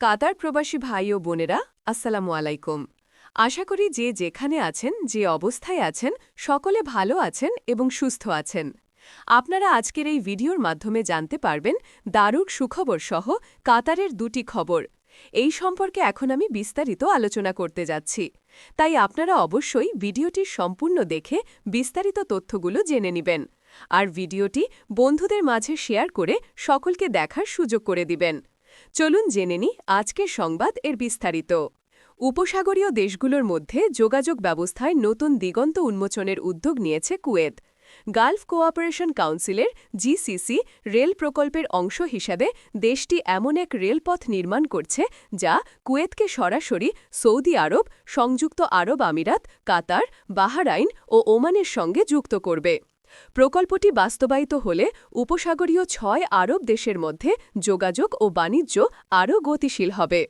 কাতার প্রবাসী ভাই ও বোনেরা, আসসালামু আলাইকুম। আশা করি যে যেখানে আছেন, যে অবস্থায় আছেন, সকলে ভালো আছেন এবং সুস্থ আছেন। আপনারা আজকের এই ভিডিওর মাধ্যমে জানতে পারবেন দারুক সুখবর সহ কাতারের দুটি খবর। এই সম্পর্কে এখন আমি বিস্তারিত আলোচনা করতে যাচ্ছি। তাই আপনারা অবশ্যই ভিডিওটি সম্পূর্ণ দেখে বিস্তারিত তথ্যগুলো জেনে নেবেন। আর ভিডিওটি বন্ধুদের মাঝে শেয়ার করে সকলকে দেখার সুযোগ করে দিবেন। চলুন জেনে নি আজকের সংবাদ এর বিস্তারিত। উপসাগরীয় দেশগুলোর মধ্যে যোগাযোগ ব্যবস্থায় নতুন দিগন্ত উন্মোচনের উদ্যোগ নিয়েছে কুয়েত। গালফ কোঅপারেশন কাউন্সিলের জিসিসি রেল প্রকল্পের অংশ হিসাবে দেশটি এমন এক রেলপথ নির্মাণ করছে যা কুয়েতকে সরাসরি সৌদি আরব, সংযুক্ত আরব আমিরাত, কাতার, বাহারাইন ও ওমানের সঙ্গে যুক্ত করবে। প্রকল্পটি বাস্তবায়িত হলে উপসাগরীয় ছয় আরব দেশের মধ্যে যোগাযোগ ও বাণিজ্য আরও গতিশীল হবে।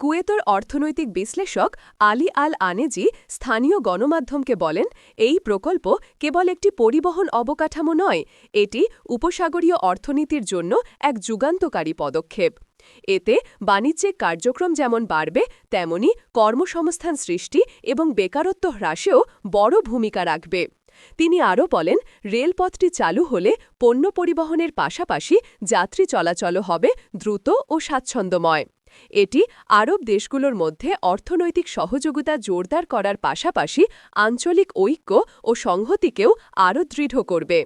কুয়েতর অর্থনৈতিক বিশ্লেষক আলী আল আনেজি স্থানীয় গণমাধ্যমকে বলেন, এই প্রকল্প কেবল একটি পরিবহন অবকাঠামো নয়, এটি উপসাগরীয় অর্থনীতির জন্য এক যুগান্তকারী পদক্ষেপ। এতে বাণিজ্যিক কার্যক্রম যেমন বাড়বে, তেমনি কর্মসংস্থান সৃষ্টি এবং বেকারত্ব হ্রাসেও বড় ভূমিকা রাখবে। তিনি আরও বলেন, রেলপথটি চালু হলে পণ্য পরিবহনের পাশাপাশি যাত্রী চলাচলও হবে দ্রুত ও স্বাচ্ছন্দ্যময়। এটি আরব দেশগুলোর মধ্যে অর্থনৈতিক সহযোগিতা জোরদার করার পাশাপাশি আঞ্চলিক ঐক্য ও সংহতিকেও আরও দৃঢ় করবে।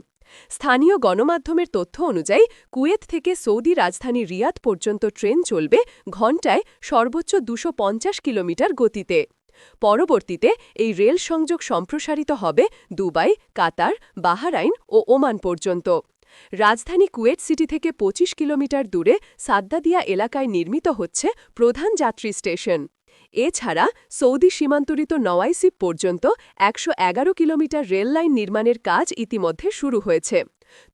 স্থানীয় গণমাধ্যমের তথ্য অনুযায়ী, কুয়েত থেকে সৌদি রাজধানী রিয়াদ পর্যন্ত ট্রেন চলবে ঘণ্টায় সর্বোচ্চ দুশো কিলোমিটার গতিতে। পরবর্তীতে এই রেল সংযোগ সম্প্রসারিত হবে দুবাই, কাতার, বাহারাইন ও ওমান পর্যন্ত। রাজধানী কুয়েট সিটি থেকে ২৫ কিলোমিটার দূরে সাদ্দাদিয়া এলাকায় নির্মিত হচ্ছে প্রধান যাত্রী স্টেশন। এছাড়া সৌদি সীমান্তরিত নওয়াইসিপ পর্যন্ত একশো এগারো কিলোমিটার রেললাইন নির্মাণের কাজ ইতিমধ্যে শুরু হয়েছে।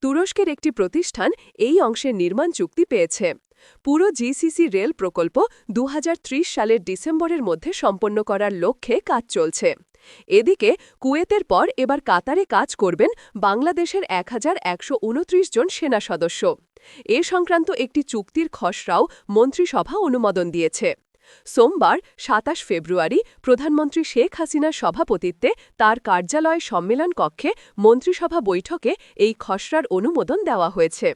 তুরস্কের একটি প্রতিষ্ঠান এই অংশের নির্মাণ চুক্তি পেয়েছে। পুরো জিসিসি রেল প্রকল্প দু হাজার ত্রিশ সালের ডিসেম্বরের মধ্যে সম্পন্ন করার লক্ষ্যে কাজ চলছে। এদিকে কুয়েতের পর এবার কাতারে কাজ করবেন বাংলাদেশের এক হাজার একশো উনত্রিশ জন সেনা সদস্য। এ সংক্রান্ত একটি চুক্তির খসড়াও মন্ত্রিসভা অনুমোদন দিয়েছে। সোমবার সাতাশ ফেব্রুয়ারি প্রধানমন্ত্রী শেখ হাসিনার সভাপতিত্বে তার কার্যালয় সম্মেলন কক্ষে মন্ত্রিসভা বৈঠকে এই খসড়ার অনুমোদন দেওয়া হয়েছে।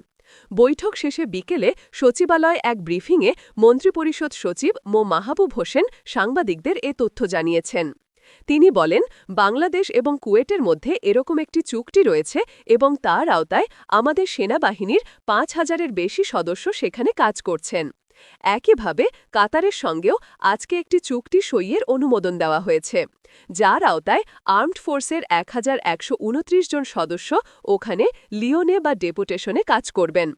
বৈঠক শেষে বিকেলে সচিবালয় এক ব্রিফিংয়ে মন্ত্রিপরিষদ সচিব মো. মাহবুব হোসেন সাংবাদিকদের এ তথ্য জানিয়েছেন। তিনি বলেন, বাংলাদেশ এবং কুয়েটের মধ্যে এরকম একটি চুক্তি রয়েছে এবং তার আওতায় আমাদের সেনাবাহিনীর পাঁচ হাজারের বেশি সদস্য সেখানে কাজ করছেন। একইভাবে কাতারের সঙ্গেও আজকে একটি চুক্তি সইয়ের অনুমোদন দেওয়া হয়েছে, যার আওতায় আর্মড ফোর্সের এক হাজার একশ উনত্রিশ জন সদস্য ওখানে লিওনে বা ডেপুটেশনে কাজ করবেন।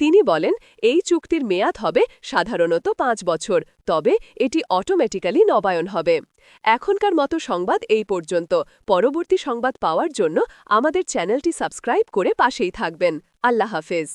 তিনি বলেন, এই চুক্তির মেয়াদ হবে সাধারণত পাঁচ বছর, তবে এটি অটোমেটিক্যালি নবায়ন হবে। এখনকার মতো সংবাদ এই পর্যন্ত। পরবর্তী সংবাদ পাওয়ার জন্য আমাদের চ্যানেলটি সাবস্ক্রাইব করে পাশেই থাকবেন। আল্লাহ হাফেজ।